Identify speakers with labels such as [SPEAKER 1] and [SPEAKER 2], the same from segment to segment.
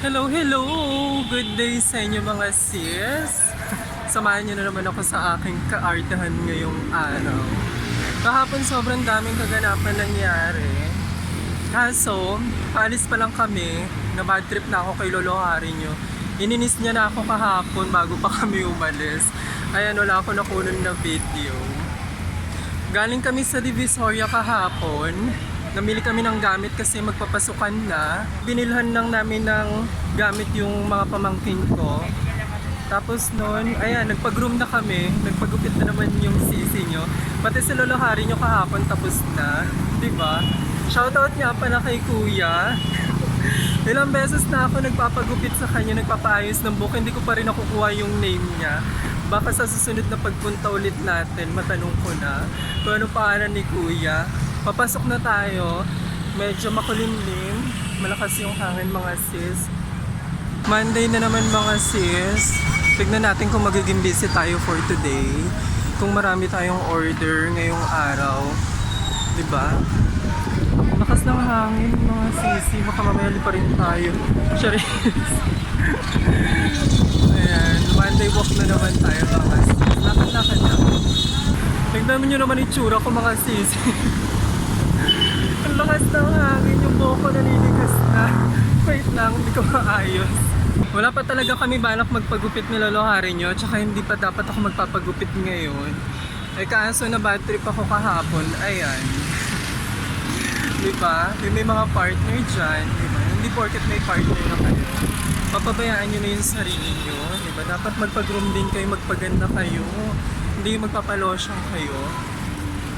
[SPEAKER 1] Hello, hello! Good day sa inyo mga sis! Samahan niyo na naman ako sa aking kaartahan ngayong araw. Kahapon sobrang daming kaganapan nangyari. Kaso, paalis pa lang kami, na bad trip na ako kay Lolo Hari nyo. Ininis niya na ako kahapon bago pa kami umalis. Ayan, wala ako nakunan na video. Galing kami sa Divisoria kahapon. Namili kami ng gamit kasi magpapasukan na. Binilhan lang namin ng gamit yung mga pamangkin ko. Tapos noon, ayan, nagpag-room na kami. Nagpagupit na naman yung sisi nyo. Pati si Lolo Hari nyo kahapon tapos na. ba? Shoutout nga pala kay Kuya. Ilang beses na ako nagpapagupit sa kanya, nagpapaayos ng buhok, hindi ko pa rin nakukuha yung name niya. Baka sa susunod na pagpunta ulit natin, matanong ko na kung ano pangalan ni Kuya. Papasok na tayo. Medyo makulimlim. Malakas yung hangin mga sis. Monday na naman mga sis. Tignan natin kung magiging busy tayo for today. Kung marami tayong order ngayong araw. ba? Lakas ng hangin mga sisi. Baka mamaya pa rin tayo. Charis. Ayan. Monday walk na naman tayo mga sis. Lakad-lakad na. Tignan nyo naman itsura ko mga sisi. Ang lakas ng hangin. Yung buhok ko naninigas na. Wait lang, hindi ko maayos. Wala pa talaga kami balak magpagupit ni Lolo Hari nyo. Tsaka hindi pa dapat ako magpapagupit ngayon. Eh kaso na bad trip ako kahapon. Ayan. Di ba? May, mga partner dyan. Di ba? Hindi porket may partner na kayo. Papabayaan nyo na yung sarili nyo. Di ba? Dapat magpag-room din kayo, magpaganda kayo. Hindi yung magpapalosyong kayo.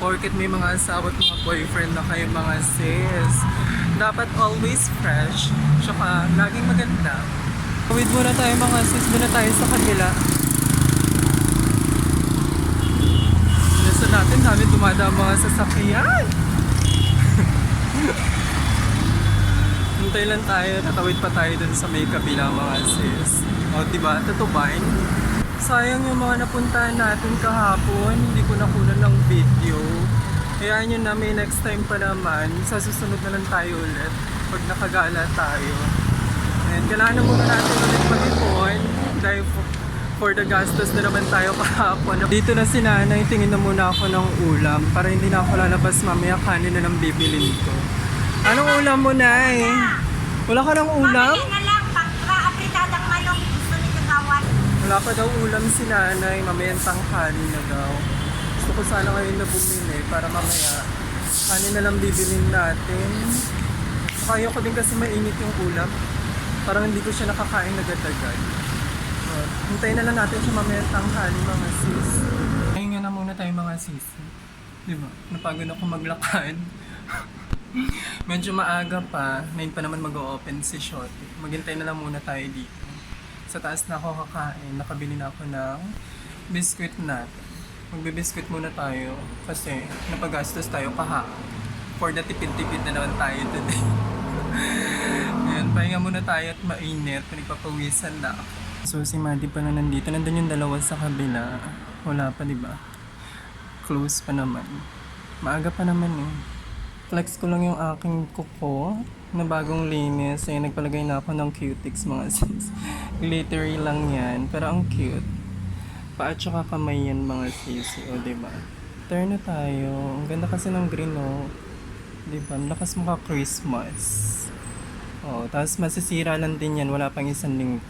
[SPEAKER 1] Porket may mga asawa at mga boyfriend na kayo mga sis. Dapat always fresh. Tsaka laging maganda. Wait muna tayo mga sis. Muna tayo sa kabila. Nasa natin, dami dumadaan mga sasakyan. Hintay lang tayo, tatawid pa tayo dun sa may kabila mga sis. O, diba? Tatubain. Sayang yung mga napuntahan natin kahapon, hindi ko nakunan ng video. Kaya yun na may next time pa naman, sa susunod na lang tayo ulit pag nakagala tayo. And kailangan na muna natin ulit mag-ipon dahil for, for the gastos na naman tayo kahapon. Dito na si nanay, tingin na muna ako ng ulam para hindi na ako lalabas mamaya kanin na lang bibilin ko. Anong ulam mo, Nay? Wala ka ng ulam?
[SPEAKER 2] Pamili na lang, pagka apritadang manok, gusto nito gawan.
[SPEAKER 1] Wala pa daw ulam si nanay, mamayang tanghali na daw. Gusto ko sana ngayon na bumili para mamaya kanin na lang bibilin natin. Saka ayoko din kasi mainit yung ulam. Parang hindi ko siya nakakain agad-agad. Uh, hintayin na lang natin siya mamayang tanghali mga sis. Ngayon na muna tayo mga sis. Di ba? Napagod ako maglakad. Medyo maaga pa, 9 pa naman mag-open si Shotty. Maghintay na lang muna tayo dito. Sa taas na ako kakain, nakabili na ako ng biscuit natin. Magbe-biscuit muna tayo kasi napagastos tayo kahapon. For the tipid-tipid na naman tayo today. Ayan, pahinga muna tayo at mainit. Pinagpapawisan na ako. So si Maddie pala nandito. Nandun yung dalawa sa kabila. Wala pa, di ba? Close pa naman. Maaga pa naman eh. Flex ko lang yung aking kuko na bagong linis. Ayun, nagpalagay na ako ng cutics mga sis. Glittery lang yan, pero ang cute. Paa tsaka kamay yan mga sis. O, diba? Turn na tayo. Ang ganda kasi ng green, oh. Diba? Lakas maka Christmas. Oh, tapos masisira lang din yan. Wala pang isang linggo.